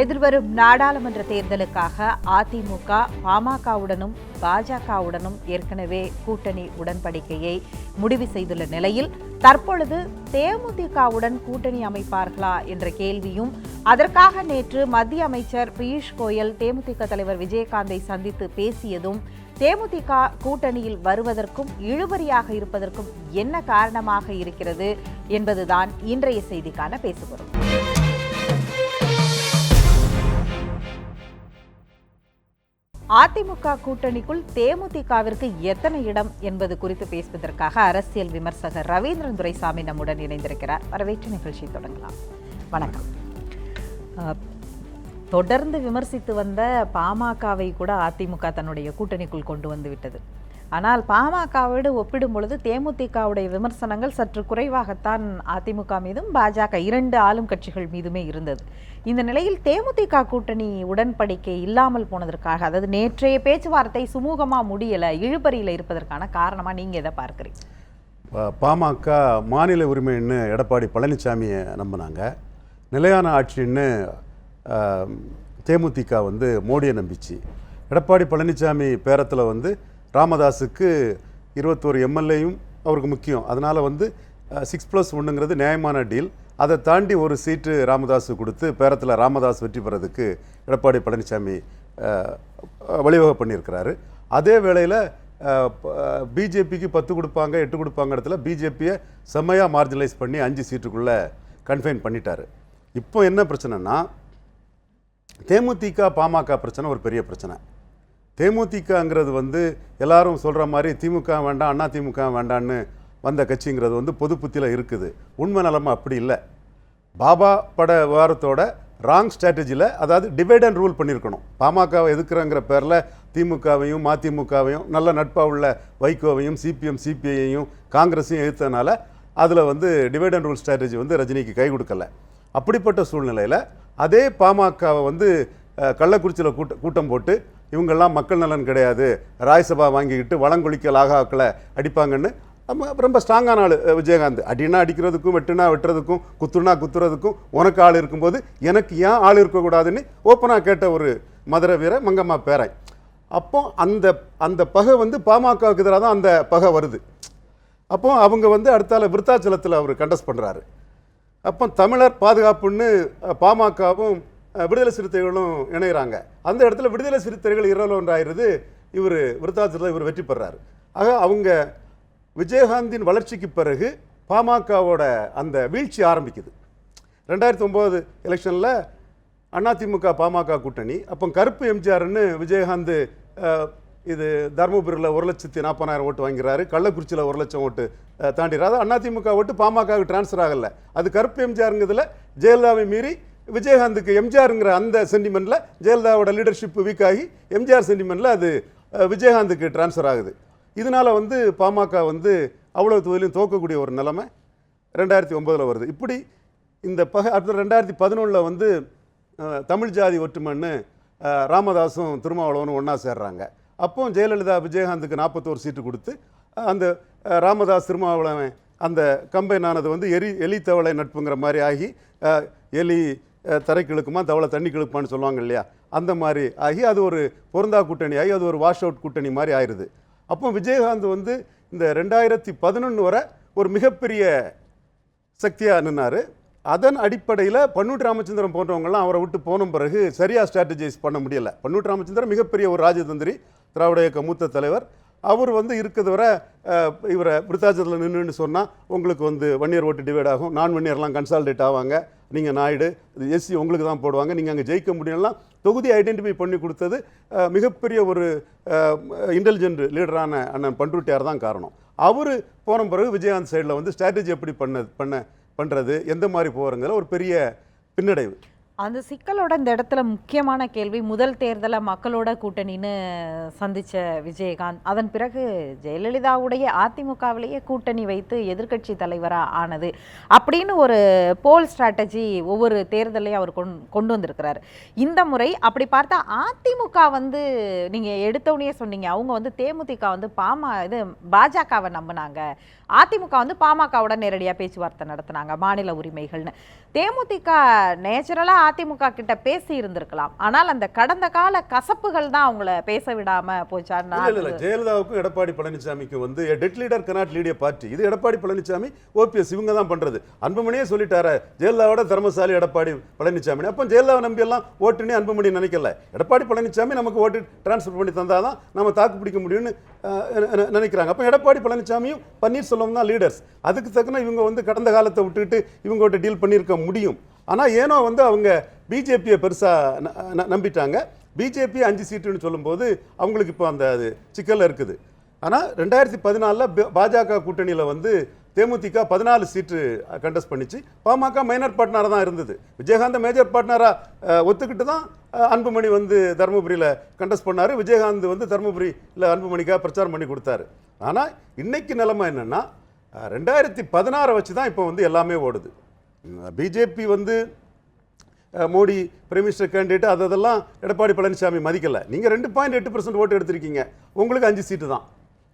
எதிர்வரும் நாடாளுமன்ற தேர்தலுக்காக அதிமுக பாமகவுடனும் பாஜகவுடனும் ஏற்கனவே கூட்டணி உடன்படிக்கையை முடிவு செய்துள்ள நிலையில் தற்பொழுது தேமுதிகவுடன் கூட்டணி அமைப்பார்களா என்ற கேள்வியும் அதற்காக நேற்று மத்திய அமைச்சர் பியூஷ் கோயல் தேமுதிக தலைவர் விஜயகாந்தை சந்தித்து பேசியதும் தேமுதிக கூட்டணியில் வருவதற்கும் இழுபறியாக இருப்பதற்கும் என்ன காரணமாக இருக்கிறது என்பதுதான் இன்றைய செய்திக்கான பேசுபொருள். அதிமுக கூட்டணிக்குள் தேமுதிகவிற்கு எத்தனை இடம் என்பது குறித்து பேசுவதற்காக அரசியல் விமர்சகர் ரவீந்திரன் துரைசாமி நம்முடன் இணைந்திருக்கிறார். வரவேற்று நிகழ்ச்சி தொடங்கலாம். வணக்கம். தொடர்ந்து விமர்சித்து வந்த பாமகவை கூட அதிமுக தன்னுடைய கூட்டணிக்குள் கொண்டு வந்து விட்டது. ஆனால் பாமகவோடு ஒப்பிடும் பொழுது தேமுதிகவுடைய விமர்சனங்கள் சற்று குறைவாகத்தான் அதிமுக மீதும் பாஜக இரண்டு ஆளும் கட்சிகள் மீதுமே இருந்தது. இந்த நிலையில் தேமுதிக கூட்டணி உடன்படிக்கை இல்லாமல் போனதற்காக அதாவது நேற்றைய பேச்சுவார்த்தை சுமூகமாக முடியலை இழுபறியில் இருப்பதற்கான காரணமாக நீங்கள் எதை பார்க்குறீங்க? பாமக மாநில உரிமைன்னு எடப்பாடி பழனிசாமியை நம்பினாங்க. நிலையான ஆட்சின்னு தேமுதிக வந்து மோடியை நம்பிச்சு. எடப்பாடி பழனிசாமி பேரத்தில் வந்து ராமதாஸுக்கு இருபத்தோரு எம்எல்ஏயும் அவருக்கு முக்கியம். அதனால் வந்து சிக்ஸ் ப்ளஸ் ஒன்றுங்கிறது நியாயமான டீல். அதை தாண்டி ஒரு சீட்டு ராமதாஸு கொடுத்து பேரத்தில் ராமதாஸ் வெற்றி பெறதுக்கு எடப்பாடி பழனிசாமி அஹ், வழிவகை பண்ணியிருக்கிறாரு. அதே வேளையில் பிஜேபிக்கு பத்து கொடுப்பாங்க எட்டு கொடுப்பாங்க இடத்துல பிஜேபியை செம்மையாக மார்ஜினலைஸ் பண்ணி அஞ்சு சீட்டுக்குள்ளே கன்ஃபைன் பண்ணிட்டார். இப்போ என்ன பிரச்சனைனா தேமுதிக பாமக பிரச்சனை ஒரு பெரிய பிரச்சனை. தேமுதிகங்கிறது வந்து எல்லாரும் சொல்கிற மாதிரி திமுக வேண்டாம் அண்ணா திமுக வேண்டான்னு வந்த கட்சிங்கிறது வந்து பொதுப்புத்தியில் இருக்குது. உண்மை நிலமை அப்படி இல்லை. பாபா பட விவகாரத்தோட ராங் ஸ்ட்ராட்டஜியில் அதாவது டிவைட் அண்ட் ரூல் பண்ணியிருக்கணும் பாமகவை எதுக்குறங்கிற பேரில் திமுகவையும் மதிமுகவையும் நல்ல நட்பாக உள்ள வைகோவையும் சிபிஎம் சிபிஐயையும் காங்கிரஸையும் எதிர்த்தனால அதில் வந்து டிவைட் அண்ட் ரூல் ஸ்ட்ராட்டஜி வந்து ரஜினிக்கு கை கொடுக்கல. அப்படிப்பட்ட சூழ்நிலையில் அதே பாமகவை வந்து கள்ளக்குறிச்சியில் கூட்ட கூட்டம் போட்டு இவங்கெல்லாம் மக்கள் நலன் கிடையாது. ராஜ்சபா வாங்கிக்கிட்டு வளங்கொழிக்க லாகாக்களை அடிப்பாங்கன்னு நம்ம ரொம்ப ஸ்ட்ராங்கான ஆள் விஜயகாந்த். அடினா அடிக்கிறதுக்கும் வெட்டுனா வெட்டுறதுக்கும் குத்துனா குத்துறதுக்கும் உனக்கு ஆள் இருக்கும்போது எனக்கு ஏன் ஆள் இருக்கக்கூடாதுன்னு ஓப்பனாக கேட்ட ஒரு மதுரை வீர மங்கம்மா பேரை அப்போ அந்த அந்த பகை வந்து பாமகவுக்கு எதிராக தான் அந்த பகை வருது. அப்போ அவங்க வந்து அடுத்தால விருத்தாச்சலத்தில் அவர் கண்டஸ்ட் பண்ணுறாரு அப்போ தமிழர் பாதுகாப்புன்னு பாமகவும் விடுதலை சிறுத்தைகளும் இணைகிறாங்க அந்த இடத்துல விடுதலை சிறுத்தைகள் இரவல் ஒன்றாயிருது இவர் விருத்தாச்சலத்தில் இவர் வெற்றி பெறாரு. ஆக அவங்க விஜயகாந்தின் வளர்ச்சிக்கு பிறகு பாமகவோட அந்த வீழ்ச்சி ஆரம்பிக்குது. ரெண்டாயிரத்தி ஒம்பது எலெக்ஷனில் அதிமுக பாமக கூட்டணி. அப்போ கருப்பு எம்ஜிஆர்னு விஜயகாந்த் இது தருமபுரியில் ஒரு லட்சத்தி நாற்பதாயிரம் ஓட்டு வாங்கிறாரு கள்ளக்குறிச்சியில் ஒரு லட்சம் ஓட்டு தாண்டிடுறாரு. அது அதிமுக ஓட்டு பாமகவுக்கு டிரான்ஸ்ஃபர் ஆகலை. அது கருப்பு எம்ஜிஆருங்கிறதுல ஜெயலலிதாவை மீறி விஜயகாந்துக்கு எம்ஜிஆருங்கிற அந்த சென்டிமெண்ட்டில் ஜெயலலிதாவோட லீடர்ஷிப் வீக் ஆகி எம்ஜிஆர் சென்டிமெண்ட்டில் அது விஜயகாந்துக்கு டிரான்ஸ்ஃபர் ஆகுது. இதனால வந்து பாமக வந்து அவ்வளோ தொகுதியிலும் தோக்கக்கூடிய ஒரு நிலைமை ரெண்டாயிரத்தி ஒம்பதில் வருது. இப்படி இந்த பக அடுத்த ரெண்டாயிரத்தி பதினொன்றில் வந்து தமிழ் ஜாதி ஒற்றுமைன்னு ராமதாஸும் திருமாவளவனும் ஒன்றா சேர்றாங்க. அப்போ ஜெயலலிதா விஜயகாந்துக்கு நாற்பத்தோரு சீட்டு கொடுத்து அந்த ராமதாஸ் திருமாவளவன் அந்த கம்பைன் ஆனது வந்து எரி எலி தவளை நட்புங்கிற மாதிரி ஆகி எலி தரை கிழக்குமா தவளை தண்ணி கிழக்குமான்னு சொல்லுவாங்க இல்லையா? அந்த மாதிரி ஆகி அது ஒரு பொருந்தா கூட்டணி ஆகி அது ஒரு வாஷ் அவுட் கூட்டணி மாதிரி ஆயிடுது அப்போ விஜயகாந்த் வந்து இந்த ரெண்டாயிரத்தி பதினொன்று வரை ஒரு மிகப்பெரிய சக்தியாக நின்னார். அதன் அடிப்படையில் பன்னூட்டு ராமச்சந்திரன் போன்றவங்கலாம் அவரை விட்டு போன பிறகு சரியாக ஸ்ட்ராட்டஜைஸ் பண்ண முடியல. பன்னூட்டு ராமச்சந்திரன் மிகப்பெரிய ஒரு ராஜதந்திரி திராவிட இயக்க மூத்த தலைவர். அவர் வந்து இருக்கிறது வரை இவரை விருத்தாச்சலத்தில் நின்றுன்னு சொன்னால் உங்களுக்கு வந்து வன்னியர் ஓட்டு டிவைட் ஆகும். நான் வன்னியர்லாம் கன்சால்டேட் ஆவாங்க. நீங்கள் நாயுடு எஸ்சி உங்களுக்கு தான் போடுவாங்க. நீங்கள் அங்கே ஜெயிக்க முடியும்லாம் தொகுதி ஐடென்டிஃபை பண்ணி கொடுத்தது மிகப்பெரிய ஒரு இன்டெலிஜென்ட் லீடரான அண்ணன் பண்ருட்டியார் தான் காரணம். அவர் போன பிறகு விஜயகாந்த் சைடில் வந்து ஸ்ட்ராட்டஜி எப்படி பண்ண பண்ண பண்ணுறது எந்த மாதிரி போகிறங்கிற ஒரு பெரிய பின்னடைவு. அந்த சிக்கலோட இந்த இடத்துல முக்கியமான கேள்வி முதல் தேர்தலை மக்களோட கூட்டணின்னு சந்தித்த விஜயகாந்த் அதன் பிறகு ஜெயலலிதாவுடைய அதிமுகவிலேயே கூட்டணி வைத்து எதிர்க்கட்சி தலைவராக ஆனது அப்படின்னு ஒரு போல் ஸ்ட்ராட்டஜி ஒவ்வொரு தேர்தலையும் அவர் கொண் கொண்டு வந்திருக்கிறார். இந்த முறை அப்படி பார்த்தா அதிமுக வந்து நீங்கள் எடுத்தோடனே சொன்னீங்க அவங்க வந்து தேமுதிக வந்து பாமா இது பாஜகவை நம்பினாங்க. அதிமுக வந்து பாமகவோட நேரடியாக பேச்சுவார்த்தை நடத்தினாங்க மாநில உரிமைகள்னு. தேமுதிக நேச்சுரலாக அதிமுக கிட்ட பேசி இருந்திருக்கலாம். ஆனால் அந்த கடந்த கால கசப்புகள் தான் அவங்கள பேச விடாம போச்சான்னு ஜெயலலிதாவுக்கும் எடப்பாடி பழனிசாமிக்கும் வந்து dead leader cannot lead a party இது எடப்பாடி பழனிசாமி ஓபிஎஸ் இவங்க தான் பண்றது. அன்புமணியே சொல்லிட்டாரு ஜெயலலிதாவோட திறமசாலி எடப்பாடி பழனிசாமி அப்போ ஜெயலலிதாவை நம்பி எல்லாம் ஓட்டுன்னு அன்புமணி நினைக்கல. எடப்பாடி பழனிசாமி நமக்கு ஓட்டு டிரான்ஸ்ஃபர் பண்ணி தந்தாதான் நம்ம தாக்கு பிடிக்க முடியும்னு நினைக்கிறாங்க. அப்போ எடப்பாடி பழனிசாமியும் பன்னீர்செல்வம் தான் லீடர்ஸ் அதுக்கு தக்கன இவங்க வந்து கடந்த காலத்தை விட்டுக்கிட்டு இவங்ககிட்ட டீல் பண்ணியிருக்க முடியும். ஆனால் ஏனோ வந்து அவங்க பிஜேபியை பெருசாக ந- ந- நம்பிட்டாங்க. பிஜேபி அஞ்சு சீட்டுன்னு சொல்லும்போது அவங்களுக்கு இப்போ அந்த அது சிக்கலில் இருக்குது. ஆனால் ரெண்டாயிரத்தி பதினாலில் பாஜக கூட்டணியில் வந்து தேமுதிக பதினாலு சீட்டு கண்டஸ்ட் பண்ணிச்சு. பாமக மைனர் பார்ட்னராக தான் இருந்தது. விஜயகாந்த் மேஜர் பார்ட்னராக ஒத்துக்கிட்டு தான் அன்புமணி வந்து தருமபுரியில் கண்டஸ்ட் பண்ணார். விஜயகாந்த் வந்து தருமபுரியில் அன்புமணிக்காக பிரச்சாரம் பண்ணி கொடுத்தாரு. ஆனால் இன்றைக்கு நிலைமை என்னென்னா ரெண்டாயிரத்தி பதினாறை வச்சு தான் இப்போ வந்து எல்லாமே ஓடுது. பிஜேபி வந்து மோடி பிரைம் மினிஸ்டர் கேண்டிடேட் அதெல்லாம் எடப்பாடி பழனிசாமி மதிக்கலை. நீங்கள் ரெண்டு பாயிண்ட் எட்டு பர்சன்ட் ஓட்டு எடுத்திருக்கீங்க. உங்களுக்கு அஞ்சு சீட்டு தான்.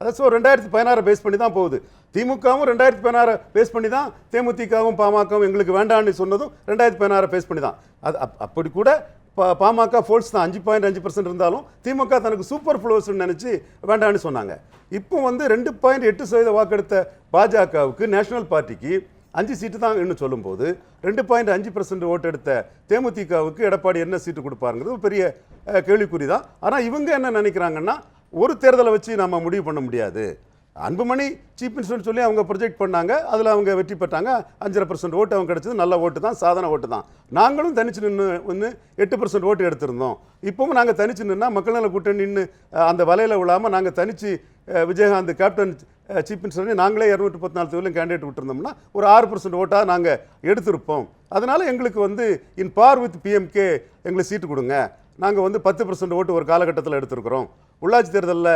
அதான் ஸோ ரெண்டாயிரத்தி பதினாறு பேஸ் பண்ணி தான் போகுது. திமுகவும் ரெண்டாயிரத்தி பதினாறு பேஸ் பண்ணி தான் தேமுதிகவும் பாமகவும் எங்களுக்கு வேண்டாம்னு சொன்னதும் ரெண்டாயிரத்தி பதினாறு பேஸ் பண்ணி தான். அது அப்படி கூட பா- பாமக ஃபோல்ஸ் தான். அஞ்சு பாயிண்ட் அஞ்சு பர்சன்ட் இருந்தாலும் திமுக தனக்கு சூப்பர் ஃப்ளோர்ஸ்னு நினச்சி வேண்டாம்னு சொன்னாங்க. இப்போ வந்து ரெண்டு பாயிண்ட் எட்டு சதவீத வாக்கெடுத்த பாஜகவுக்கு நேஷனல் பார்ட்டிக்கு அஞ்சு சீட்டு தான் இன்னும் சொல்லும்போது ரெண்டு பாயிண்ட் அஞ்சு பர்சன்ட் ஓட்டு எடுத்த தேமுதிகவுக்கு எடப்பாடி என்ன சீட்டு கொடுப்பாருங்கிறது ஒரு பெரிய கேள்விக்குறி தான் ஆனால் இவங்க என்ன நினைக்கிறாங்கன்னா ஒரு தேர்தலை வச்சு நம்ம முடிவு பண்ண முடியாது. அன்புமணி சீஃப் மினிஸ்டர்னு சொல்லி அவங்க ப்ரொஜெக்ட் பண்ணாங்க. அதில் அவங்க வெற்றி பெற்றாங்க. அஞ்சரை பர்சன்ட் ஓட்டு அவங்க கிடைச்சது. நல்ல ஓட்டு தான். சாதாரண ஓட்டு தான். நாங்களும் தனிச்சு நின்று ஒன்று எட்டு பர்சன்ட் ஓட்டு எடுத்திருந்தோம். இப்போவும் நாங்கள் தனிச்சு நின்னா மக்கள் நல கூட்டணி நின்று அந்த வலையில் விழாமல் நாங்கள் தனிச்சு விஜயகாந்த் கேப்டன் சீஃப் மினிஸ்டர் நாங்களே இரநூத்தி பத்து நாலு தொகுதியிலும் கேண்டிடேட் விட்டுருந்தோம்னா ஒரு ஆறு பர்சன்ட் ஓட்டாக நாங்கள் எடுத்திருப்போம். அதனால் எங்களுக்கு வந்து இன் பார் வித் பிஎம்கே எங்களுக்கு சீட்டு கொடுங்க. நாங்கள் வந்து பத்து பர்சன்ட் ஓட்டு ஒரு காலகட்டத்தில் எடுத்திருக்கிறோம். உள்ளாட்சி தேர்தலில்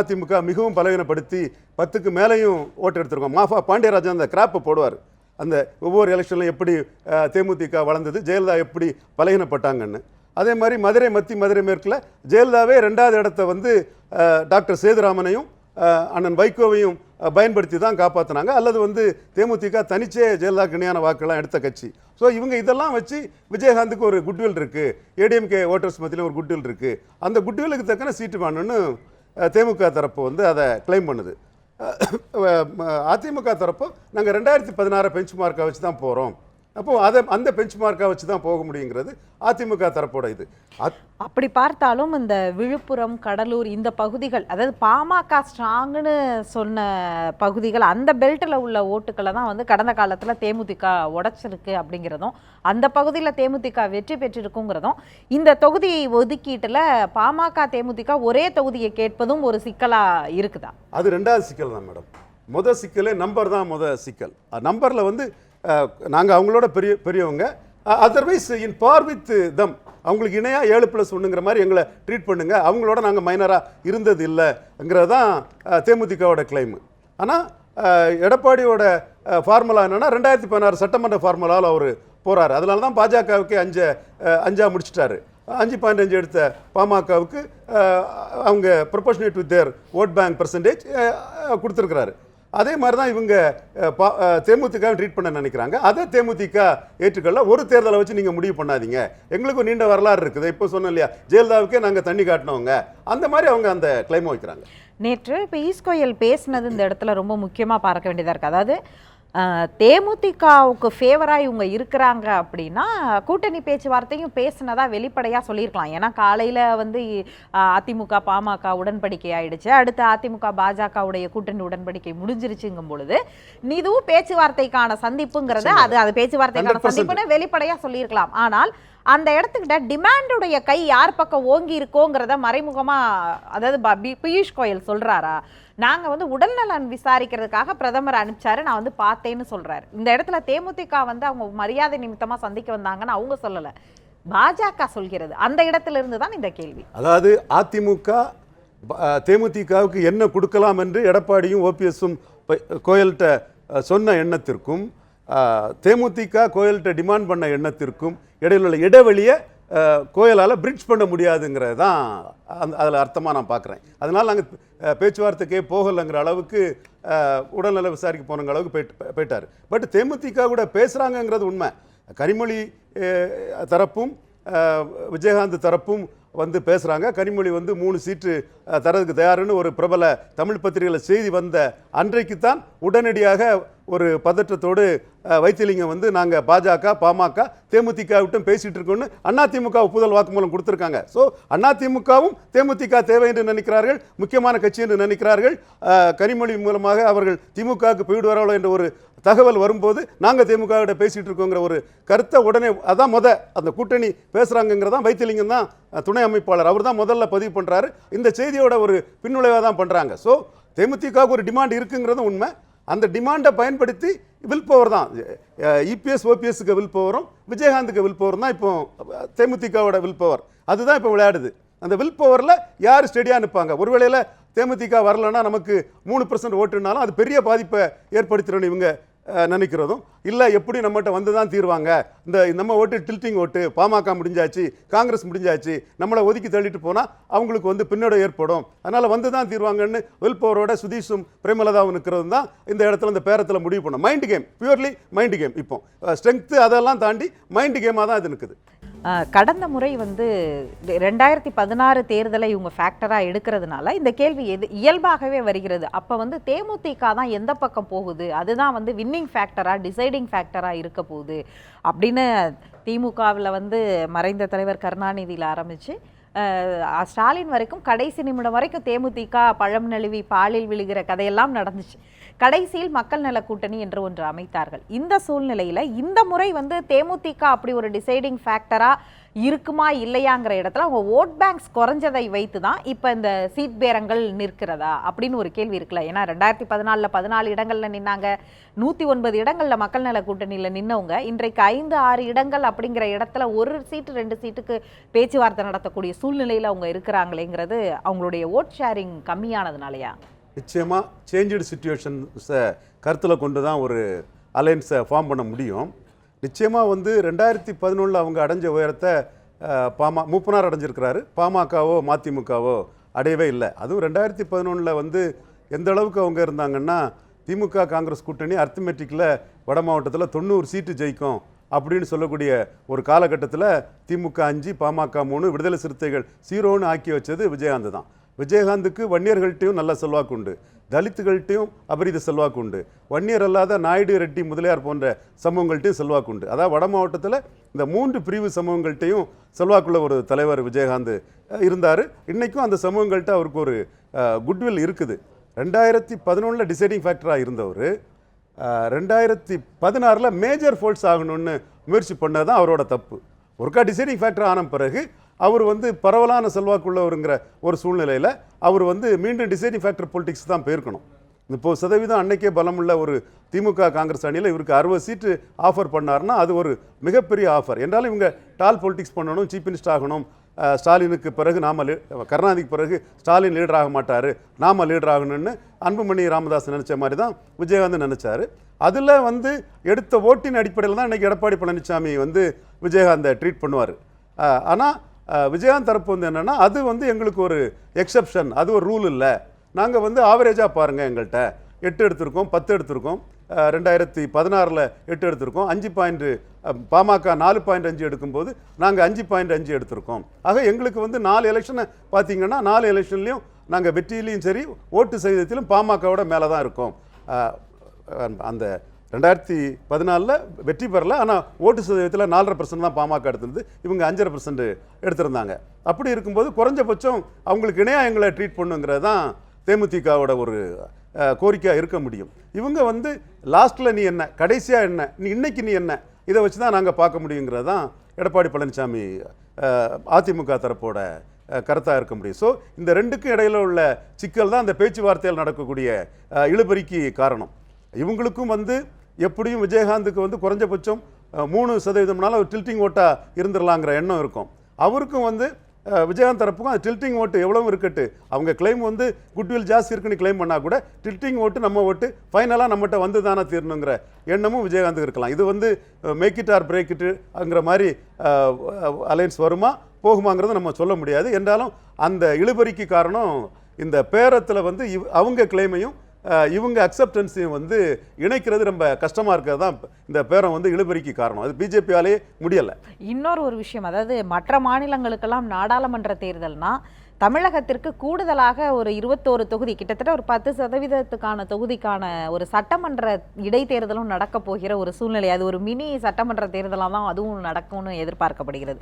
அதிமுக மிகவும் பலவீனப்படுத்தி பத்துக்கு மேலேயும் ஓட்டு எடுத்திருக்கோம். மாஃபா பாண்டியராஜன் அந்த கிராப்பை போடுவார். அந்த ஒவ்வொரு எலெக்ஷனில் எப்படி தேமுதிக வளர்ந்தது ஜெயலலிதா எப்படி பலகீனப்பட்டாங்கன்னு. அதே மாதிரி மதுரை மத்தி மதுரை மேற்கில் ஜெயலலிதாவே ரெண்டாவது இடத்த வந்து டாக்டர் சேதுராமனையும் அண்ணன் வைகோவையும் பயன்படுத்தி தான் காப்பாற்றினாங்க அல்லது வந்து தேமுதிக தனிச்சே ஜெயலலிதாக்கு இணையான வாக்கெல்லாம் எடுத்த கட்சி ஸோ இவங்க இதெல்லாம் வச்சு விஜயகாந்துக்கு ஒரு குட்வில் இருக்குது ஏடிஎம்கே ஓட்டர்ஸ் மத்தியில் ஒரு குட்வில் இருக்குது அந்த குட்விலுக்கு தக்கன சீட்டு வேணும்னு தேமுக தரப்பு வந்து அதை கிளைம் பண்ணுது அதிமுக தரப்பு நாங்கள் ரெண்டாயிரத்தி பதினாறு பெஞ்ச் மார்க்கை வச்சு தான் போகிறோம் அப்போ அதை அந்த பெஞ்ச் மார்க்கை வச்சு தான் போக முடியுங்கிறது அதிமுக தரப்போட இது. அப்படி பார்த்தாலும் இந்த விழுப்புரம் கடலூர் இந்த பகுதிகள் அதாவது பாமக ஸ்ட்ராங்னு சொன்ன பகுதிகள் அந்த பெல்ட்டில் உள்ள ஓட்டுக்களை தான் வந்து கடந்த காலத்தில் தேமுதிக உடைச்சிருக்கு அப்படிங்கிறதும் அந்த பகுதியில் தேமுதிக வெற்றி பெற்றிருக்குங்கிறதும் இந்த தொகுதி ஒதுக்கீட்டில் பாமக தேமுதிக ஒரே தொகுதியை கேட்பதும் ஒரு சிக்கலாக இருக்குதா? அது ரெண்டாவது சிக்கல் தான் மேடம். முத சிக்கலே நம்பர் தான் முத சிக்கல். நம்பரில் வந்து நாங்கள் அவங்களோட பெரிய பெரியவங்க. Otherwise in par with them அவங்களுக்கு இணையாக ஏழு ப்ளஸ் ஒன்றுங்கிற மாதிரி எங்களை ட்ரீட் பண்ணுங்கள் அவங்களோட நாங்கள் மைனராக இருந்தது இல்லைங்கிறது தான் தேமுதிகவோட கிளைமு ஆனால் எடப்பாடியோட ஃபார்முலா என்னென்னா ரெண்டாயிரத்தி பதினாறு சட்டமன்ற ஃபார்முலாவில் அவர் போகிறார் அதனால தான் பாஜகவுக்கு அஞ்சு அஞ்சாக அஞ்சா முடிச்சிட்டாரு. அஞ்சு பாயிண்ட் அஞ்சு எடுத்த பாமகவுக்கு அவங்க proportionate with their vote bank percentage கொடுத்துருக்கிறாரு. அதே மாதிரி தான் இவங்க பா- தேமுதிக ட்ரீட் பண்ண நினைக்கிறாங்க. அதை தேமுதிக ஏற்றுக்கொள்ள ஒரு தேர்தலை வச்சு நீங்கள் முடிவு பண்ணாதீங்க. எங்களுக்கும் நீண்ட வரலாறு இருக்குது. இப்போ சொன்னோம் இல்லையா ஜெயலலிதாவுக்கே நாங்கள் தண்ணி காட்டினவங்க. அந்த மாதிரி அவங்க அந்த கிளைம் வைக்கிறாங்க. நேற்று இப்போ ஈஸ்கோயல் பேசினது இந்த இடத்துல ரொம்ப முக்கியமாக பார்க்க வேண்டியதாக இருக்குது அதாவது தேமுதிகவுக்கு ஃபேவராக இவங்க இருக்கிறாங்க அப்படின்னா கூட்டணி பேச்சுவார்த்தையும் பேசினதா வெளிப்படையாக சொல்லியிருக்கலாம். ஏன்னா காலையில் வந்து அதிமுக பாமக உடன்படிக்கை ஆயிடுச்சு. அடுத்து அதிமுக பாஜகவுடைய கூட்டணி உடன்படிக்கை முடிஞ்சிருச்சுங்கும் பொழுது இதுவும் பேச்சுவார்த்தைக்கான சந்திப்புங்கிறத அது அது பேச்சுவார்த்தைக்கான 100% சந்திப்புன்னு வெளிப்படையாக சொல்லியிருக்கலாம். ஆனால் அந்த இடத்துக்கிட்ட டிமாண்டுடைய கை யார் பக்கம் ஓங்கி இருக்கோங்கிறத மறைமுகமா அதாவது பியூஷ் கோயல் சொல்றாரா? நாங்கள் வந்து உடல்நலன் விசாரிக்கிறதுக்காக பிரதமர் அனுப்பிச்சாரு. நான் வந்து பார்த்தேன்னு சொல்கிறாரு இந்த இடத்துல தேமுதிக வந்து அவங்க மரியாதை நிமித்தமாக சந்திக்க வந்தாங்கன்னு அவங்க சொல்லலை. பாஜக சொல்கிறது. அந்த இடத்துல இருந்து தான் இந்த கேள்வி. அதாவது அதிமுக தேமுதிகவுக்கு என்ன கொடுக்கலாம் என்று எடப்பாடியும் ஓபிஎஸும் கோயல்கிட்ட சொன்ன எண்ணத்திற்கும் தேமுதிக கோயல்கிட்ட டிமாண்ட் பண்ண எண்ணத்திற்கும் இடையிலுள்ள இடைவெளியை கோயிலால் பிரிட்ஜ் பண்ண முடியாதுங்கிறது தான் அந்த அதில் அர்த்தமாக நான் பார்க்குறேன் அதனால் நாங்கள் பேச்சுவார்த்தைக்கே போகலைங்கிற அளவுக்கு உடல்நல விசாரிக்க போனங்கிற அளவுக்கு போயிட்டு போயிட்டார். பட் தேமுதிக கூட பேசுகிறாங்கங்கிறது உண்மை. கனிமொழி தரப்பும் விஜயகாந்த் தரப்பும் வந்து பேசுகிறாங்க கனிமொழி வந்து மூணு சீட்டு தரதுக்கு தயாருன்னு ஒரு பிரபல தமிழ் பத்திரிகையில் செய்தி வந்த அன்றைக்கு தான் உடனடியாக ஒரு பதற்றத்தோடு வைத்தியலிங்கம் வந்து நாங்கள் பாஜக பாமக தேமுதிக விட்டும் பேசிகிட்டு இருக்கோம்னு அதிமுக ஒப்புதல் வாக்குமூலம் கொடுத்துருக்காங்க. ஸோ அதிமுகவும் தேமுதிக தேவை என்று நினைக்கிறார்கள் முக்கியமான கட்சி என்று நினைக்கிறார்கள். கனிமொழி மூலமாக அவர்கள் திமுகவுக்கு போயிடுவார்களோ என்ற ஒரு தகவல் வரும்போது நாங்கள் திமுகவிட பேசிகிட்டு இருக்கோங்கிற ஒரு கருத்தை உடனே அதான் முத அந்த கூட்டணி பேசுகிறாங்கிறதான் வைத்தியலிங்கம் தான் துணை அமைப்பாளர். அவர் தான் முதல்ல பதிவு பண்ணுறாரு இந்த செய்தியோட ஒரு பின்னுழைவாக தான் பண்ணுறாங்க ஸோ தேமுதிகவுக்கு ஒரு டிமாண்ட் இருக்குங்கிறது உண்மை. அந்த டிமாண்டை பயன்படுத்தி வில் பவர் தான். இபிஎஸ் ஓபிஎஸ்க்கு வில் பவரும் விஜயகாந்துக்கு வில் பவர் தான் இப்போ தேமுதிகவோட வில் பவர் அதுதான் இப்போ விளையாடுது. அந்த வில் பவரில் யார் ஸ்டெடியாக நிற்பாங்க ஒருவேளையில் தேமுதிக வரலன்னா நமக்கு மூணு பர்சன்ட் ஓட்டுனாலும் அது பெரிய பாதிப்பை ஏற்படுத்திடணும் இவங்க நினைக்கிறதும் இல்லை எப்படி நம்மகிட்ட வந்து தான் தீர்வாங்க? இந்த நம்ம ஓட்டு டில்ட்டிங் ஓட்டு பாமக முடிஞ்சாச்சு காங்கிரஸ் முடிஞ்சாச்சு நம்மளை ஒதுக்கி தள்ளிட்டு போனால் அவங்களுக்கு வந்து பின்னோட ஏற்படும். அதனால் வந்து தான் தீர்வாங்கன்னு வில் பவரோட சுதீஷும் பிரேமலதாவும் இருக்கிறதும் தான் இந்த இடத்துல இந்த பேரத்தில் முடிவு பண்ணோம். Mind game purely mind game இப்போ. ஸ்ட்ரென்த்து அதெல்லாம் தாண்டி மைண்ட் கேமாக தான் இது நிற்குது கடந்த முறை வந்து ரெண்டாயிரத்தி பதினாறு தேர்தலை இவங்க ஃபேக்டராக எடுக்கிறதுனால இந்த கேள்வி எது இயல்பாகவே வருகிறது. அப்போ வந்து தேமுதிக தான் எந்த பக்கம் போகுது? அதுதான் வந்து வின்னிங் ஃபேக்டராக டிசைடிங் ஃபேக்டராக இருக்க போகுது. அப்படின்னு திமுகவில் வந்து மறைந்த தலைவர் கருணாநிதியில் ஆரம்பித்து ஸ்டாலின் வரைக்கும் கடைசி நிமிடம் வரைக்கும் தேமுதிக பழம் நழுவி பாலில் விழுகிற கதையெல்லாம் நடந்துச்சு. கடைசியில் மக்கள் நல கூட்டணி என்று ஒன்று அமைத்தார்கள். இந்த சூழ்நிலையில் இந்த முறை வந்து தேமுதிக அப்படி ஒரு டிசைடிங் ஃபேக்டராக இருக்குமா இல்லையாங்கிற இடத்துல அவங்க ஓட் பேங்க்ஸ் குறைஞ்சதை வைத்து தான் இப்போ இந்த சீட் பேரங்கள் நிற்கிறதா அப்படின்னு ஒரு கேள்வி இருக்குல்ல. ஏன்னா ரெண்டாயிரத்தி பதினாலில் பதினாலு இடங்களில் நின்னாங்க. நூற்றி ஒன்பது இடங்களில் மக்கள் நல கூட்டணியில் நின்னவங்க. இன்றைக்கு ஐந்து ஆறு இடங்கள் அப்படிங்கிற இடத்துல ஒரு சீட்டு ரெண்டு சீட்டுக்கு பேச்சுவார்த்தை நடத்தக்கூடிய சூழ்நிலையில் அவங்க இருக்கிறாங்களேங்கிறது அவங்களுடைய ஓட் ஷேரிங் கம்மியானதுனாலயா? நிச்சயமாக சேஞ்சு சுச்சுவேஷன்ஸை கருத்தில் கொண்டு தான் ஒரு அலையன்ஸை ஃபார்ம் பண்ண முடியும். நிச்சயமாக வந்து ரெண்டாயிரத்தி பதினொன்றில் அவங்க அடைஞ்ச உயரத்தை பாமா மூப்பனார் அடைஞ்சிருக்கிறாரு. பாமகவோ மதிமுகவோ அடையவே இல்லை. அதுவும் ரெண்டாயிரத்தி பதினொன்றில் வந்து எந்த அளவுக்கு அவங்க இருந்தாங்கன்னா திமுக காங்கிரஸ் கூட்டணி அர்த்தமெட்டிக்கில் வட மாவட்டத்தில் தொண்ணூறு சீட்டு ஜெயிக்கும் அப்படின்னு சொல்லக்கூடிய ஒரு காலகட்டத்தில் திமுக அஞ்சு பாமக மூணு விடுதலை சிறுத்தைகள் சீரோன்னு ஆக்கி வச்சது விஜயகாந்த் தான். விஜயகாந்துக்கு வன்னியர்கள்ட்டையும் நல்ல செல்வாக்கு உண்டு. தலித்துகள்கிட்டையும் அபரித செல்வாக்கு உண்டு. வன்னியர் அல்லாத நாயுடு ரெட்டி முதலியார் போன்ற சமூகங்கள்ட்டையும் செல்வாக்கு உண்டு. அதாவது வட மாவட்டத்தில் இந்த மூன்று பிரிவு சமூகங்கள்ட்டையும் செல்வாக்குள்ள ஒரு தலைவர் விஜயகாந்த் இருந்தார். இன்றைக்கும் அந்த சமூகங்கள்ட்ட அவருக்கு ஒரு குட்வில் இருக்குது. ரெண்டாயிரத்தி பதினொன்றில் டிசைடிங் ஃபேக்டராக இருந்தவர் ரெண்டாயிரத்தி பதினாறில் மேஜர் ஃபோல்ஸ் ஆகணும்னு முயற்சி பண்ணது தான் அவரோட தப்பு. ஒருக்கா டிசைடிங் ஃபேக்டர் ஆன பிறகு அவர் வந்து பரவலான செல்வாக்குள்ளவருங்கிற ஒரு சூழ்நிலையில் அவர் வந்து மீண்டும் டிசைடிங் ஃபேக்டர் பொலிட்டிக்ஸ் தான் போயிருக்கணும் இப்போ சதவீதம் அன்னைக்கே பலமுள்ள ஒரு திமுக காங்கிரஸ் அணியில் இவருக்கு அறுபது சீட்டு ஆஃபர் பண்ணாருன்னா அது ஒரு மிகப்பெரிய ஆஃபர் என்றாலும் இவங்க டால் பொலிட்டிக்ஸ் பண்ணணும் சீஃப் மினிஸ்டர் ஆகணும். ஸ்டாலினுக்கு பிறகு நாம லீ- கருணாநிதிக்கு பிறகு ஸ்டாலின் லீடர் ஆக மாட்டார். நாம லீடர் ஆகணும்னு அன்புமணி ராமதாஸ் நினச்ச மாதிரி தான் விஜயகாந்த் நினச்சாரு. அதில் வந்து எடுத்த ஓட்டின் அடிப்படையில் தான் இன்றைக்கி எடப்பாடி பழனிசாமி வந்து விஜயகாந்தை ட்ரீட் பண்ணுவார். ஆனால் விஜயகாந்த் தரப்பு வந்து என்னென்னா அது வந்து எங்களுக்கு ஒரு எக்ஸப்ஷன் அது ஒரு ரூல் இல்லை. நாங்கள் வந்து ஆவரேஜாக பாருங்கள் எங்கள்கிட்ட எட்டு எடுத்திருக்கோம் பத்து எடுத்திருக்கோம். ரெண்டாயிரத்தி பதினாறில் எட்டு எடுத்திருக்கோம். அஞ்சு பாயிண்ட் பாமக நாலு பாயிண்ட் அஞ்சு எடுக்கும்போது நாங்கள் அஞ்சு பாயிண்ட் அஞ்சு எடுத்திருக்கோம். ஆக எங்களுக்கு வந்து நாலு எலெக்ஷனை பார்த்தீங்கன்னா நாலு எலெக்ஷன்லேயும் நாங்கள் வெற்றியிலையும் சரி ஓட்டு சதவீதத்திலும் பாமகவோட மேலே தான் இருக்கோம் அந்த ரெண்டாயிரத்தி பதினாலில் வெற்றி பெறல. ஆனால் ஓட்டு சதவீதத்தில் நாலரை பர்சன்ட் தான் பாமக எடுத்திருந்து இவங்க அஞ்சரை பர்சன்ட் எடுத்திருந்தாங்க. அப்படி இருக்கும்போது குறைஞ்சபட்சம் அவங்களுக்கு இணையாக எங்களை ட்ரீட் பண்ணுங்கிறது தான் தேமுதிகவோட ஒரு கோரிக்கையாக இருக்க முடியும். இவங்க வந்து லாஸ்ட்டில் நீ என்ன கடைசியாக என்ன நீ இன்னைக்கு நீ என்ன இதை வச்சு தான் நாங்கள் பார்க்க முடியுங்கிறது தான் எடப்பாடி பழனிசாமி அதிமுக தரப்போட கருத்தாக இருக்க முடியும். ஸோ இந்த ரெண்டுக்கும் இடையில உள்ள சிக்கல் தான் இந்த பேச்சுவார்த்தையில் நடக்கக்கூடிய இழுபறிக்கு காரணம். இவங்களுக்கும் வந்து எப்படியும் விஜயகாந்துக்கு வந்து குறைஞ்சபட்சம் மூணு சதவீதம்னால ஒரு டில்ட்டிங் ஓட்டாக இருந்துடலாங்கிற எண்ணம் இருக்கும். அவருக்கும் வந்து விஜயகாந்த் தரப்புக்கும் அது டில்ட்டிங் ஓட்டு எவ்வளவு இருக்கட்டு அவங்க கிளைம் வந்து குட்வில் ஜாஸ்தி இருக்குன்னு கிளைம் பண்ணால் கூட டில்ட்டிங் ஓட்டு நம்ம ஓட்டு ஃபைனலாக நம்மகிட்ட வந்து தானே தீரணுங்கிற எண்ணமும் விஜயகாந்துக்கு இருக்கலாம். இது வந்து மேக் இட் ஆர் பிரேக் இட்டுங்கிற மாதிரி அலைன்ஸ் வருமா போகுமாங்கிறத நம்ம சொல்ல முடியாது. என்றாலும் அந்த இழுபறிக்கு காரணம் இந்த பேரத்தில் வந்து இவ் அவங்க கிளைமையும் இவங்க அக்செப்டன்ஸையும் வந்து இணைக்கிறது ரொம்ப கஷ்டமாக இருக்கிறது தான் இந்த பேரம் வந்து இழுபறிக்கு காரணம். அது பிஜேபியாலே முடியலை. இன்னொரு ஒரு விஷயம் அதாவது மற்ற மாநிலங்களுக்கெல்லாம் நாடாளுமன்ற தேர்தல்னால் தமிழகத்திற்கு கூடுதலாக ஒரு இருபத்தோரு தொகுதி கிட்டத்தட்ட ஒரு பத்து சதவீதத்துக்கான தொகுதிக்கான ஒரு சட்டமன்ற இடைத்தேர்தலும் நடக்க போகிற ஒரு சூழ்நிலை. அது ஒரு மினி சட்டமன்ற தேர்தலாக தான் அதுவும் நடக்கும்னு எதிர்பார்க்கப்படுகிறது.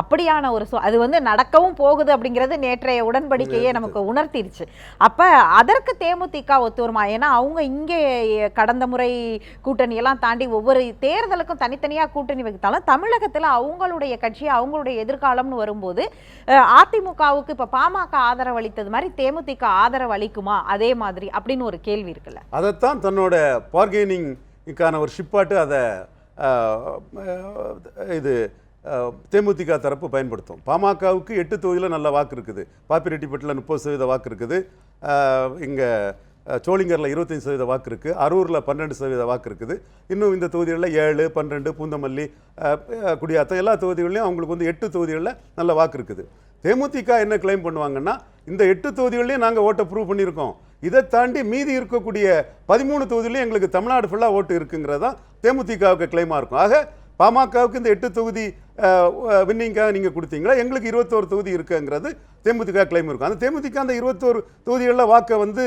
அப்படியான ஒரு அது வந்து நடக்கவும் போகுது அப்படிங்கிறது நேற்றைய உடன்படிக்கையே நமக்கு உணர்த்திருச்சு. அப்ப அதற்கு தேமுதிக ஒத்து வருமா ஏன்னா அவங்க இங்கே கடந்த முறை கூட்டணி எல்லாம் தாண்டி ஒவ்வொரு தேர்தலுக்கும் தனித்தனியா கூட்டணி வைத்தாலும் தமிழகத்துல அவங்களுடைய கட்சி அவங்களுடைய எதிர்காலம்னு வரும்போது அதிமுகவுக்கு இப்ப பாமக ஆதரவு அளித்தது மாதிரி தேமுதிக ஆதரவு அளிக்குமா அதே மாதிரி அப்படின்னு ஒரு கேள்வி இருக்குல்ல. அதைத்தான் தன்னோட பார்கெனிங்க்கான ஒரு ஷிப்பாட்டு அதை இது தேமுதிக தரப்பு பயன்படுத்தும். பாமகவுக்கு எட்டு தொகுதியில் நல்ல வாக்கு இருக்குது. பாப்பிரெட்டிப்பட்டில் முப்பது சதவீத வாக்கு இருக்குது. இங்கே சோளிங்கரில் இருபத்தஞ்சி சதவீத வாக்கு இருக்குது அரூரில் பன்னெண்டு சதவீத வாக்கு இருக்குது. இன்னும் இந்த தொகுதிகளில் ஏழு பன்னெண்டு பூந்தமல்லி குடியாத்தம் எல்லா தொகுதிகளையும் அவங்களுக்கு வந்து எட்டு தொகுதிகளில் நல்ல வாக்கு இருக்குது. தேமுதிக என்ன கிளைம் பண்ணுவாங்கன்னா இந்த எட்டு தொகுதிகளையும் நாங்கள் ஓட்டை ப்ரூவ் பண்ணியிருக்கோம். இதை தாண்டி மீதி இருக்கக்கூடிய பதிமூணு தொகுதியிலையும் எங்களுக்கு தமிழ்நாடு ஃபுல்லாக ஓட்டு இருக்குங்கிறது தான் தேமுதிகவுக்கு கிளைமாக இருக்கும். ஆக பாமகவுக்கு இந்த எட்டு தொகுதி வின்னிங்காக நீங்கள் கொடுத்தீங்களா? எங்களுக்கு இருபத்தோரு தொகுதி இருக்குங்கிறது தேமுதிக கிளைம் இருக்கும். அந்த தேமுதிக அந்த இருபத்தோரு தொகுதிகளில் வாக்கை வந்து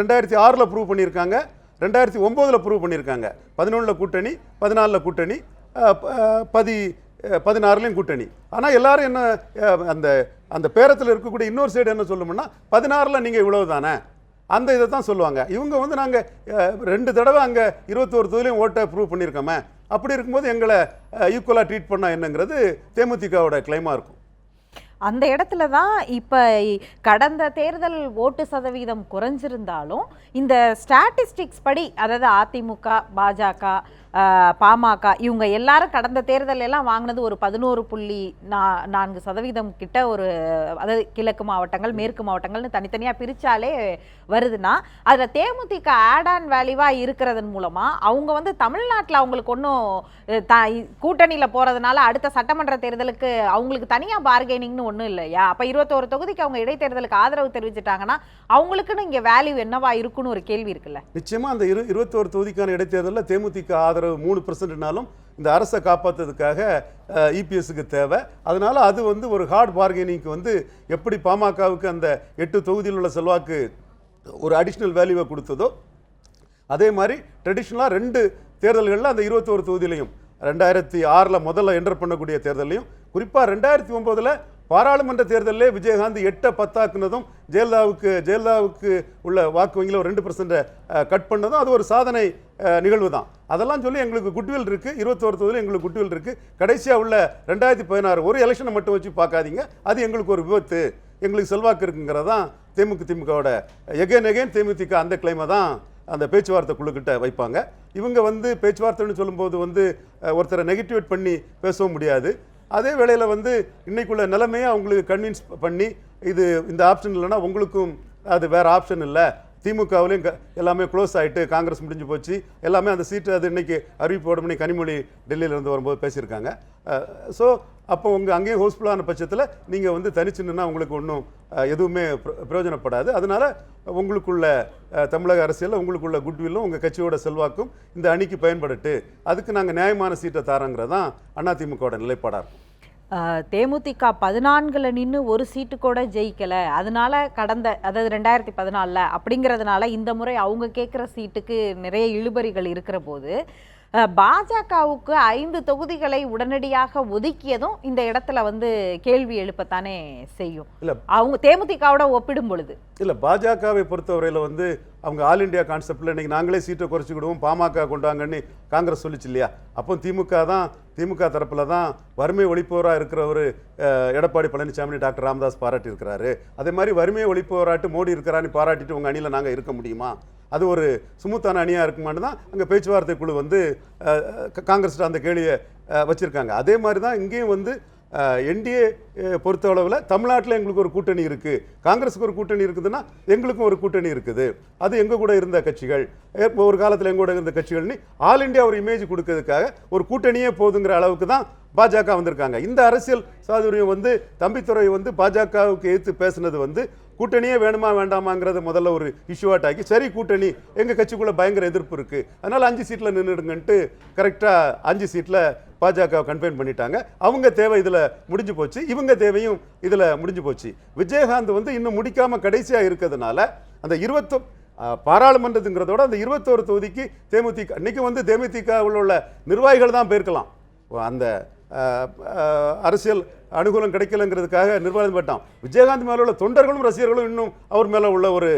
ரெண்டாயிரத்தி ஆறில் ப்ரூவ் பண்ணியிருக்காங்க. ரெண்டாயிரத்தி ஒம்போதில் ப்ரூவ் பண்ணியிருக்காங்க. பதினொன்றில் கூட்டணி பதினாலில் கூட்டணி பதி பதினாறுலேயும் கூட்டணி. ஆனால் எல்லாரும் என்ன அந்த அந்த பேரத்தில் இருக்கக்கூடிய இன்னொரு சைடு என்ன சொல்லும்னா பதினாறில் நீங்கள் இவ்வளவு தானே அந்த இதை தான் சொல்லுவாங்க. இவங்க வந்து நாங்கள் ரெண்டு தடவை அங்கே இருபத்தோரு தொகுதியிலையும் ஓட்டை ப்ரூவ் பண்ணியிருக்கோமே. அப்படி இருக்கும்போது எங்களை ஈக்குவலாக ட்ரீட் பண்ண என்னங்கிறது தேமுதிகவோட கிளைமாக இருக்கும். அந்த இடத்துல தான் இப்போ கடந்த தேர்தல் ஓட்டு சதவீதம் குறைஞ்சிருந்தாலும் இந்த ஸ்டாட்டிஸ்டிக்ஸ் படி அதாவது அதிமுக பாஜக பாமக இவங்க எல்லாரும் கடந்த தேர்தல் எல்லாம் வாங்கினது ஒரு பதினோரு புள்ளி நா நான்கு சதவீதம் கிட்ட ஒரு அதாவது கிழக்கு மாவட்டங்கள் மேற்கு மாவட்டங்கள்னு தனித்தனியாக பிரித்தாலே வருதுன்னா அதில் தேமுதிக ஆட் ஆன் வேல்யூவாக இருக்கிறதன் மூலமாக அவங்க வந்து தமிழ்நாட்டில் அவங்களுக்கு ஒன்றும் த கூட்டணியில் போகிறதுனால அடுத்த சட்டமன்ற தேர்தலுக்கு அவங்களுக்கு தனியாக பார்கெனிங்னு ஒன்றும் இல்லையா? அப்போ இருபத்தோரு தொகுதிக்கு அவங்க இடைத்தேர்தலுக்கு ஆதரவு தெரிவிச்சிட்டாங்கன்னா அவங்களுக்குன்னு இங்கே வேல்யூ என்னவா இருக்குன்னு ஒரு கேள்வி இருக்குல்ல. நிச்சயமாக அந்த இரு இருபத்தோரு தொகுதிக்கான இடைத்தேர்தலில் தேமுதிக ஆதரவு மூணு பர்சன்ட்னாலும் இந்த அரசை காப்பாற்றுறதுக்காக இபிஎஸ்க்கு தேவை. அதனால் அது வந்து ஒரு ஹார்ட் பார்கெனிங்க்கு வந்து எப்படி பாமகவுக்கு அந்த எட்டு தொகுதியில் உள்ள செல்வாக்கு ஒரு அடிஷ்னல் வேல்யூவை கொடுத்ததோ அதே மாதிரி ட்ரெடிஷ்னலாக ரெண்டு தேர்தல்களில் அந்த இருபத்தோரு தொகுதியிலையும் ரெண்டாயிரத்தி ஆறில் முதல்ல என்டர் பண்ணக்கூடிய தேர்தலையும் குறிப்பாக ரெண்டாயிரத்தி ஒம்போதில் பாராளுமன்ற தேர்தலிலே விஜயகாந்த் எட்டை பத்தாக்குனதும் ஜெயலலிதாவுக்கு ஜெயலலிதாவுக்கு உள்ள வாக்கு வங்கியில் ஒரு ரெண்டு பர்சன்ட்டை கட் பண்ணதும் அது ஒரு சாதனை நிகழ்வு தான். அதெல்லாம் சொல்லி எங்களுக்கு குட்வில் இருக்குது இருபத்தோரு தொகுதியில் எங்களுக்கு குட்வில் இருக்குது கடைசியாக உள்ள ரெண்டாயிரத்தி பதினாறு ஒரு எலெக்ஷனை மட்டும் வச்சு பார்க்காதீங்க. அது எங்களுக்கு ஒரு விபத்து. எங்களுக்கு செல்வாக்கு இருக்குங்கிறது தான் தேமுக திமுகவோட எகேன் எகேன் தேமுதிக அந்த கிளைமை தான் அந்த பேச்சுவார்த்தை குழுக்கிட்ட வைப்பாங்க. இவங்க வந்து பேச்சுவார்த்தைன்னு சொல்லும்போது வந்து ஒருத்தரை நெகட்டிவேட் பண்ணி பேசவும் முடியாது. அதே வேளையில் வந்து இன்றைக்குள்ள நிலைமையை அவங்களுக்கு கன்வின்ஸ் பண்ணி இது இந்த ஆப்ஷன் இல்லைன்னா உங்களுக்கும் அது வேறு ஆப்ஷன் இல்லை. திமுகவிலையும் எல்லாமே க்ளோஸ் ஆகிட்டு காங்கிரஸ் முடிஞ்சு போச்சு. எல்லாமே அந்த சீட்டு அது இன்னைக்கு அறிவிப்போட பண்ணி கனிமொழி டெல்லியிலேருந்து வரும்போது பேசியிருக்காங்க. ஸோ அப்போ உங்கள் அங்கேயும் ஹோஸ்ஃபுல்லான பட்சத்தில் நீங்கள் வந்து தனிச்சுன்னா உங்களுக்கு ஒன்றும் எதுவுமே பிரயோஜனப்படாது. அதனால உங்களுக்குள்ள தமிழக அரசியலில் உங்களுக்குள்ள குட்வில்லும் உங்கள் கட்சியோட செல்வாக்கும் இந்த அணிக்கு பயன்படட்டு. அதுக்கு நாங்கள் நியாயமான சீட்டை தாராங்கிறதான் அதிமுகவோட நிலைப்பாடாக இருக்கும். தேமுதிக பதினான்குல நின்று ஒரு சீட்டு கூட ஜெயிக்கல. அதனால கடந்த அதாவது ரெண்டாயிரத்தி பதினாலில் அப்படிங்கிறதுனால இந்த முறை அவங்க கேட்குற சீட்டுக்கு நிறைய இழுபறிகள் இருக்கிற போது பாஜகவுக்கு ஐந்து தொகுதிகளை உடனடியாக ஒதுக்கியதும் இந்த இடத்துல வந்து கேள்வி எழுப்பத்தானே செய்யும். இல்ல. அவங்க தேமுதிகவோட ஒப்பிடும் பொழுது. இல்லை பாஜகவை பொறுத்தவரையில் வந்து அவங்க ஆல் இந்தியா கான்செப்டில் இன்னைக்கு நாங்களே சீட்டை குறைச்சிக்கிடுவோம் பாமக கொண்டாங்கன்னு காங்கிரஸ் சொல்லிச்சு இல்லையா? அப்போ திமுக தான் திமுக தரப்பில் தான் வறுமை ஒழிப்போராக இருக்கிறவர் எடப்பாடி பழனிசாமி டாக்டர் ராமதாஸ் பாராட்டியிருக்கிறாரு. அதே மாதிரி வறுமையை ஒழிப்போராட்டு மோடி இருக்கிறான்னு பாராட்டிட்டு உங்கள் அணியில் நாங்கள் இருக்க முடியுமா? அது ஒரு சுமூத்தான அணியாக இருக்குமான்னு தான் அங்கே பேச்சுவார்த்தை குழு வந்து அஹ், அந்த கேள்வியை வச்சுருக்காங்க. அதே மாதிரி தான் இங்கேயும் வந்து என்டிஏ பொறுத்த அளவில் தமிழ்நாட்டில் எங்களுக்கு ஒரு கூட்டணி இருக்குது காங்கிரஸுக்கு ஒரு கூட்டணி இருக்குதுன்னா எங்களுக்கும் ஒரு கூட்டணி இருக்குது. அது எங்கள் கூட இருந்த கட்சிகள் ஒரு காலத்தில் எங்கள் கூட இருந்த கட்சிகள்னு ஆல் இந்தியா ஒரு இமேஜ் கொடுக்கறதுக்காக ஒரு கூட்டணியே போதுங்கிற அளவுக்கு தான் பாஜக வந்திருக்காங்க. இந்த அரசியல் சாதுரியம் வந்து தம்பித்துறை வந்து பாஜகவுக்கு எதிர்த்து பேசுனது வந்து கூட்டணியே வேணுமா வேண்டாமாங்கிறது முதல்ல ஒரு இஷ்யூவாட் ஆக்கி சரி கூட்டணி எங்கள் கட்சிக்குள்ளே பயங்கர எதிர்ப்பு இருக்குது அதனால் அஞ்சு சீட்டில் நின்றுடுங்கன்ட்டு கரெக்டாக அஞ்சு சீட்டில் பாஜக கன்ஃபைன் பண்ணிட்டாங்க. அவங்க தேவை இதில் முடிஞ்சு போச்சு. இவங்க தேவையும் இதில் முடிஞ்சு போச்சு. விஜயகாந்த் வந்து இன்னும் முடிக்காமல் கடைசியாக இருக்கிறதுனால அந்த இருபத்தொ பாராளுமன்றதுங்கிறதோட பாராளுமன்றத்துங்கிறதோட அந்த இருபத்தோரு தொகுதிக்கு தேமுதிக இன்னைக்கு வந்து தேமுதிக உள்ள நிர்வாகிகள் தான் போயிருக்கலாம். அந்த அரசியல் அனுகூலம் கிடைக்கலங்கிறதுக்காக நிர்வாகம் பட்டான். விஜயகாந்த் மேலே உள்ள தொண்டர்களும் ரசிகர்களும் இன்னும் அவர் மேலே உள்ள ஒரு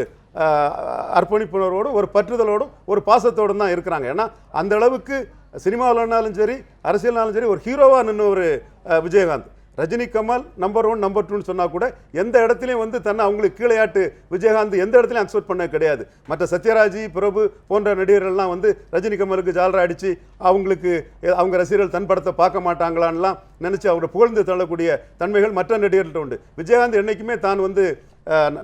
அர்ப்பணிப்புணர்வோடும் ஒரு பற்றுதலோடும் ஒரு பாசத்தோடும் தான் இருக்கிறாங்க. ஏன்னா அந்த அளவுக்கு சினிமாவிலனாலும் சரி அரசியல்னாலும் சரி ஒரு ஹீரோவாக நின்று ஒரு Vijayakanth. Rajini Kamal number one number டூன்னு சொன்னால் கூட எந்த இடத்துலையும் வந்து தன்னை அவங்களுக்கு கீழையாட்டு விஜயகாந்த் எந்த இடத்துலையும் அக்செப்ட் பண்ண கிடையாது. மற்ற சத்யராஜ் பிரபு போன்ற நடிகர்கள்லாம் வந்து ரஜினி கமலுக்கு ஜாலரா அடித்து அவங்களுக்கு அவங்க ரசிகர்கள் தன் படத்தை பார்க்க மாட்டாங்களான்லாம் நினச்சி அவரை புகழ்ந்து தள்ளக்கூடிய தன்மைகள் மற்ற நடிகர்கள்ட்ட உண்டு. விஜயகாந்த் என்றைக்குமே தான் வந்து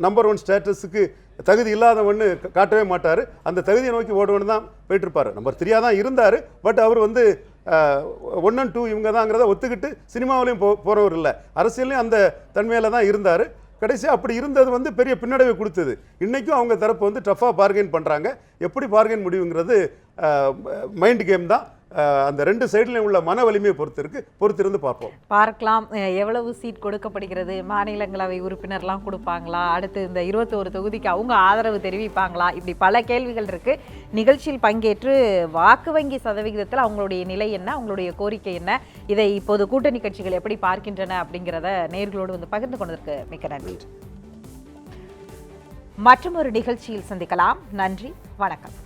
நம்பர் ஒன் ஸ்டேட்டஸுக்கு தகுதி இல்லாதவன்னு காட்டவே மாட்டார். அந்த தகுதியை நோக்கி ஓடுவன்னு தான் போயிட்டுருப்பார். நம்பர் த்ரீயாக தான் இருந்தார். பட் அவர் வந்து ஒன் அண்ட் டூ இவங்க தாங்கிறத ஒத்துக்கிட்டு சினிமாவிலையும் போ போகிறவர் இல்லை. அரசியல்லையும் அந்த தன்மையில் தான் இருந்தார். கடைசியாக அப்படி இருந்தது வந்து பெரிய பின்னடைவை கொடுத்தது. இன்றைக்கும் அவங்க தரப்பு வந்து டஃப்பாக பார்கெயின் பண்ணுறாங்க எப்படி பார்கெயின் முடிவுங்கிறது மைண்ட் கேம் தான். அந்த ரெண்டு சைட்லையும் உள்ள மன வலிமையை பொறுத்து இருக்கு. பொறுத்திருந்து பார்ப்போம். பார்க்கலாம். எவ்வளவு சீட் கொடுக்கப்படுகிறது? மாநிலங்களவை உறுப்பினர்லாம் கொடுப்பாங்களா? அடுத்து இந்த இருபத்தோரு தொகுதிக்கு அவங்க ஆதரவு தெரிவிப்பாங்களா? இப்படி பல கேள்விகள் இருக்கு. நிகழ்ச்சியில் பங்கேற்று வாக்கு வங்கி சதவிகிதத்தில் அவங்களுடைய நிலை என்ன? அவங்களுடைய கோரிக்கை என்ன? இதை இப்போது கூட்டணி கட்சிகள் எப்படி பார்க்கின்றன அப்படிங்கிறத நேர்களோடு வந்து பகிர்ந்து கொண்டதற்கு மிக்க நன்றி. மற்றும் ஒரு நிகழ்ச்சியில் சந்திக்கலாம். நன்றி. வணக்கம்.